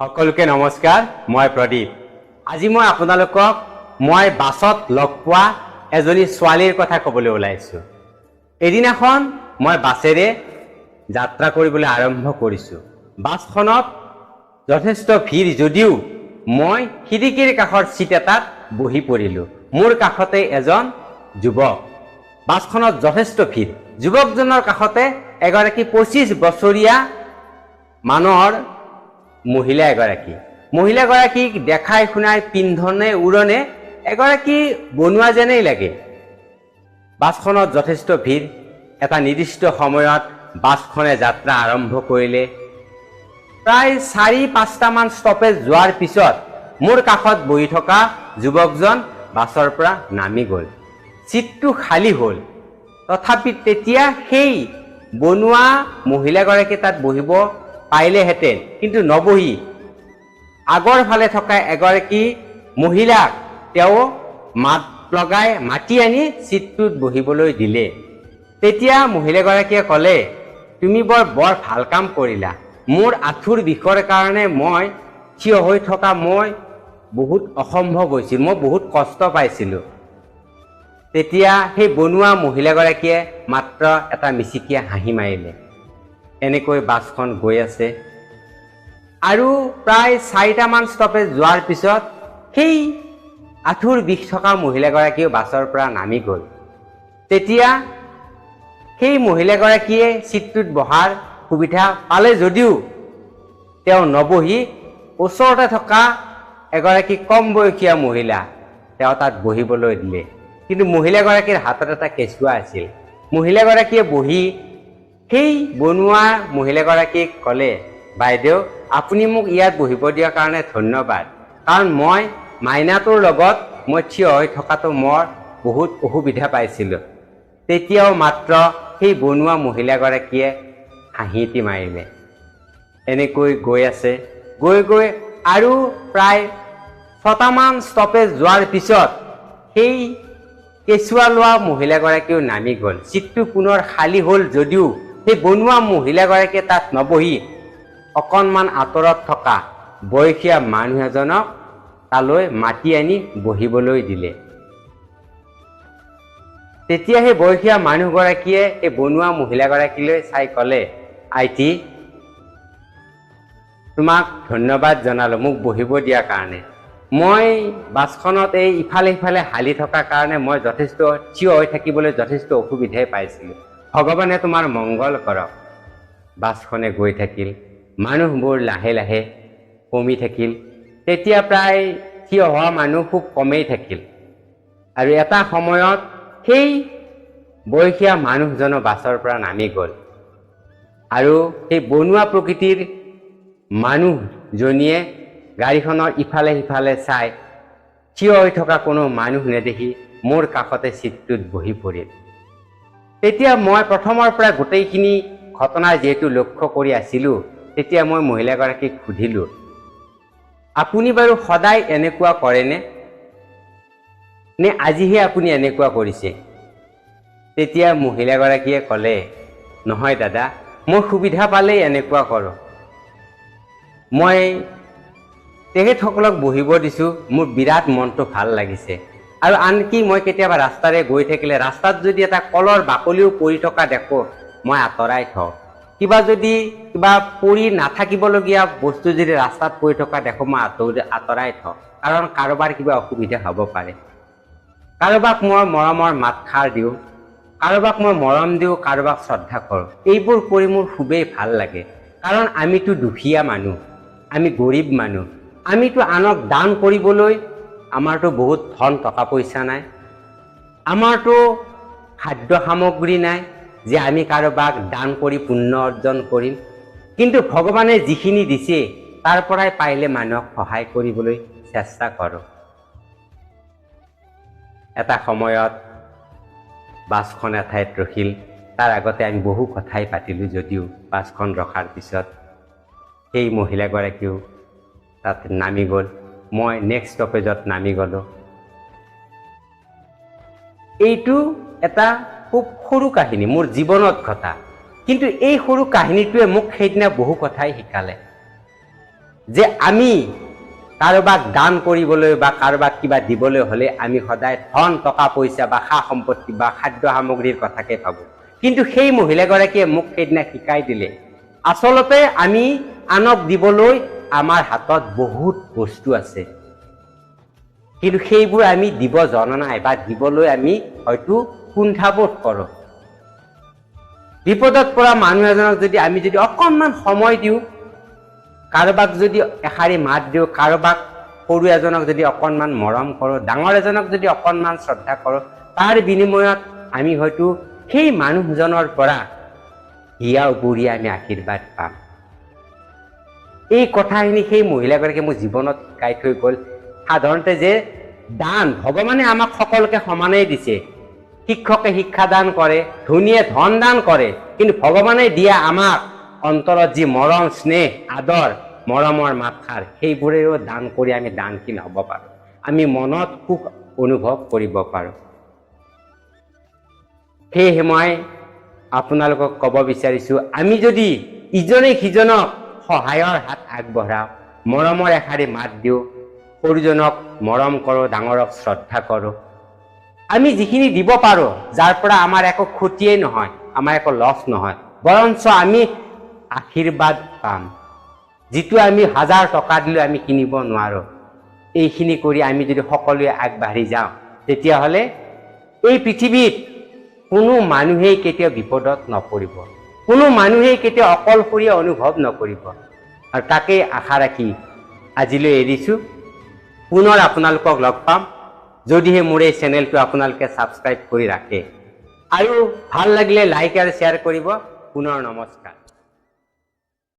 সকলোকে নমস্কাৰ, মই প্ৰদীপ। আজি মই আপোনালোকক, মই বাছত লগ পোৱা এজনী ছোৱালীৰ কথা ক'বলৈ ওলাইছোঁ। এদিনাখন মই বাছেৰে যাত্ৰা কৰিবলৈ আৰম্ভ কৰিছোঁ। বাছখনত যথেষ্ট ভিৰ যদিও মই খিৰিকীৰ কাষৰ চিট এটাত বহি পৰিলোঁ। মোৰ কাষতে এজন যুৱক। বাছখনত যথেষ্ট ভিৰ। যুৱকজনৰ কাষতে এগৰাকী পঁচিছ বছৰীয়া মানুহৰ মহিলা এগৰাকী। মহিলাগৰাকীক দেখাই শুনাই পিন্ধনে উৰণে এগৰাকী বনোৱা যেনেই লাগে। বাছখনত যথেষ্ট ভিৰ। এটা নিৰ্দিষ্ট সময়ত বাছখনে যাত্ৰা আৰম্ভ কৰিলে। প্ৰায় চাৰি পাঁচটামান ষ্টপেজ যোৱাৰ পিছত মোৰ কাষত বহি থকা যুৱকজন বাছৰ পৰা নামি গ'ল। ছিটটো খালী হ'ল। তথাপি তেতিয়া সেই বনোৱা মহিলাগৰাকী তাত বহিব পাৰিলেহেঁতেন কিন্তু নবহি আগৰ ফালে থকা এগৰাকী মহিলাক তেওঁ মাত লগাই মাতি আনি ছিটটোত বহিবলৈ দিলে। তেতিয়া মহিলাগৰাকীয়ে ক'লে তুমি বৰ বৰ ভাল কাম কৰিলা। মোৰ আঁঠুৰ বিষৰ কাৰণে মই থিয় হৈ থকা মই বহুত অসম্ভৱ হৈছিল। মই বহুত কষ্ট পাইছিলোঁ। তেতিয়া সেই বনোৱা মহিলাগৰাকীয়ে মাত্ৰ এটা মিচিকীয়া হাঁহি মাৰিলে। এনেকৈ বাছখন গৈ আছে। আৰু প্ৰায় চাৰিটামান ষ্টপেজ যোৱাৰ পিছত সেই আঁঠুৰ বিষ থকা মহিলাগৰাকীও বাছৰ পৰা নামি গ'ল। তেতিয়া সেই মহিলাগৰাকীয়ে ছিটটোত বহাৰ সুবিধা পালে যদিও তেওঁ নবহি ওচৰতে থকা এগৰাকী কম বয়সীয়া মহিলা তেওঁ তাত বহিবলৈ দিলে। কিন্তু মহিলাগৰাকীৰ হাতত এটা কেঁচুৱা আছিল। মহিলাগৰাকীয়ে বহি সেই বনোৱা মহিলাগৰাকীক ক'লে, বাইদেউ, আপুনি মোক ইয়াত বহিব দিয়াৰ কাৰণে ধন্যবাদ। কাৰণ মই মাইনাটোৰ লগত মই থিয় হৈ থকাটো মই বহুত অসুবিধা পাইছিলোঁ। তেতিয়াও মাত্ৰ সেই বনোৱা মহিলাগৰাকীয়ে হাঁহি এটি মাৰিলে। এনেকৈ গৈ আছে। গৈ গৈ আৰু প্ৰায় ছটামান ষ্টপেজ যোৱাৰ পিছত সেই কেঁচুৱা লোৱা মহিলাগৰাকীও নামি গ'ল। ছিটটো পুনৰ খালী হ'ল যদিও সেই বনোৱা মহিলাগৰাকীয়ে তাত নবহি অকণমান আঁতৰত থকা বয়সীয়া মানুহ এজনক তালৈ মাতি আনি বহিবলৈ দিলে। তেতিয়া সেই বয়সীয়া মানুহগৰাকীয়ে এই বনোৱা মহিলাগৰাকীলৈ চাই ক'লে আইটি তোমাক ধন্যবাদ জনালোঁ মোক বহিব দিয়াৰ কাৰণে। মই বাছখনত এই ইফালে সিফালে হালি থকাৰ কাৰণে মই যথেষ্ট থিয় হৈ থাকিবলৈ যথেষ্ট অসুবিধাই পাইছিলোঁ। ভগৱানে তোমাৰ মংগল কৰক। বাছখনে গৈ থাকিল মানুহবোৰ লাহে লাহে কমি থাকিল। তেতিয়া প্ৰায় থিয় হোৱা মানুহ খুব কমেই থাকিল। আৰু এটা সময়ত সেই বয়সীয়া মানুহজনো বাছৰ পৰা নামি গ'ল। আৰু সেই বনোৱা প্ৰকৃতিৰ মানুহজনীয়ে গাড়ীখনৰ ইফালে সিফালে চাই থিয় হৈ থকা কোনো মানুহ নেদেখি মোৰ কাষতে ছিটটোত বহি পৰিল। তেতিয়া মই প্ৰথমৰ পৰা গোটেইখিনি ঘটনা যিহেতু লক্ষ্য কৰি আছিলোঁ তেতিয়া মই মহিলাগৰাকীক সুধিলোঁ আপুনি বাৰু সদায় এনেকুৱা কৰেনে? নে আজিহে আপুনি এনেকুৱা কৰিছে? তেতিয়া মহিলাগৰাকীয়ে ক'লে নহয় দাদা মই সুবিধা পালেই এনেকুৱা কৰোঁ। মই তেখেতসকলক বহিব দিছোঁ মোৰ বিৰাট মনটো ভাল লাগিছে। আৰু আনকি মই কেতিয়াবা ৰাস্তাৰে গৈ থাকিলে, ৰাস্তাত যদি এটা কলৰ বাকলিও পৰি থকা দেখোঁ, মই আঁতৰাই থওঁ। কিবা যদি, কিবা পৰি নাথাকিবলগীয়া বস্তু যদি ৰাস্তাত পৰি থকা দেখোঁ, মই আঁতৰি, আঁতৰাই থওঁ। কাৰণ কাৰোবাৰ কিবা অসুবিধা হ'ব পাৰে। কাৰোবাক মই মৰমৰ মাতষাৰ দিওঁ, কাৰোবাক মই মৰম দিওঁ, কাৰোবাক শ্ৰদ্ধা কৰোঁ। এইবোৰ কৰি মোৰ খুবেই ভালো লাগে। কাৰণ আমিতো দুখীয়া মানুহ, আমি গৰীব মানুহ। আমিতো আনক দান কৰিবলৈ আমাৰতো বহুত ধন টকা পইচা নাই। আমাৰতো খাদ্য সামগ্ৰী নাই যে আমি কাৰোবাক দান কৰি পুণ্য অৰ্জন কৰিম। কিন্তু ভগৱানে যিখিনি দিছে তাৰ পৰাই পাৰিলে মানুহক সহায় কৰিবলৈ চেষ্টা কৰোঁ। এটা সময়ত বাছখন এঠাইত ৰখিল। তাৰ আগতে আমি বহু কথাই পাতিলোঁ যদিও বাছখন ৰখাৰ পিছত সেই মহিলাগৰাকীও তাত নামি গ'ল। মই নেক্সট ষ্টপেজত নামি গ'লোঁ। এইটো এটা খুব সৰু কাহিনী, মোৰ জীৱনত ঘটা। কিন্তু এই সৰু কাহিনীটোৱে মোক সেইদিনা বহু কথাই শিকালে। যে আমি কাৰোবাক দান কৰিবলৈ বা কাৰোবাক কিবা দিবলৈ হ'লে আমি সদায় ধন, টকা, পইচা বা সা সম্পত্তি বা খাদ্য সামগ্ৰীৰ কথাকে ভাবোঁ। কিন্তু সেই মহিলাগৰাকীয়ে মোক সেইদিনা শিকাই দিলে, আচলতে আমি আনক দিবলৈ আমাৰ হাতত বহুত বস্তু আছে। কিন্তু সেইবোৰ আমি দিব জনা নাই বা দিবলৈ আমি হয়তো কুণ্ঠাবোধ কৰোঁ। বিপদত পৰা মানুহ এজনক যদি আমি যদি অকণমান সময় দিওঁ কাৰোবাক যদি এষাৰি মাত দিওঁ কাৰোবাক সৰু এজনক যদি অকণমান মৰম কৰোঁ ডাঙৰ এজনক যদি অকণমান শ্ৰদ্ধা কৰোঁ তাৰ বিনিময়ত আমি হয়তো সেই মানুহজনৰ পৰা হিয়া উবুৰি আমি আশীৰ্বাদ পাম। এই কথাখিনি সেই মহিলাগৰাকীয়ে মোৰ জীৱনত শিকাই থৈ গ'ল। সাধাৰণতে যে দান, ভগৱানে আমাক সকলোকে সমানেই দিছে। শিক্ষকে শিক্ষাদান কৰে, ধনীয়ে ধন দান কৰে, কিন্তু ভগৱানে দিয়া আমাক অন্তৰত যি মৰম, স্নেহ, আদৰ, মৰমৰ মাতষাৰ সেইবোৰেও দান কৰি আমি দানশীল হ'ব পাৰোঁ। আমি মনত সুখ অনুভৱ কৰিব পাৰোঁ। সেয়েহে মই আপোনালোকক ক'ব বিচাৰিছোঁ, আমি যদি ইজনে সিজনক সহায়ৰ হাত আগবঢ়াওঁ মৰমৰ এষাৰি মাত দিওঁ। সৰুজনক মৰম কৰোঁ ডাঙৰক শ্ৰদ্ধা কৰোঁ। আমি যিখিনি দিব পাৰোঁ যাৰ পৰা আমাৰ একো ক্ষতিয়েই নহয় আমাৰ একো লছ নহয় বৰঞ্চ আমি আশীৰ্বাদ পাম। যিটো আমি হাজাৰ টকা দিলেও আমি কিনিব নোৱাৰোঁ। এইখিনি কৰি আমি যদি সকলোৱে আগবাঢ়ি যাওঁ তেতিয়াহ'লে এই পৃথিৱীত কোনো মানুহেই কেতিয়াও বিপদত নপৰিব। কোনো মানুহেই কেতিয়া অকলশৰীয়া অনুভৱ নকৰিব। আৰু তাকেই আশা ৰাখি আজিলৈ এৰিছোঁ। পুনৰ আপোনালোকক লগ পাম, যদিহে মোৰ এই চেনেলটো আপোনালোকে ছাবস্ক্ৰাইব কৰি ৰাখে। আৰু ভালো লাগিলে লাইক আৰু শ্বেয়াৰ কৰিব। পুনৰ নমস্কাৰ।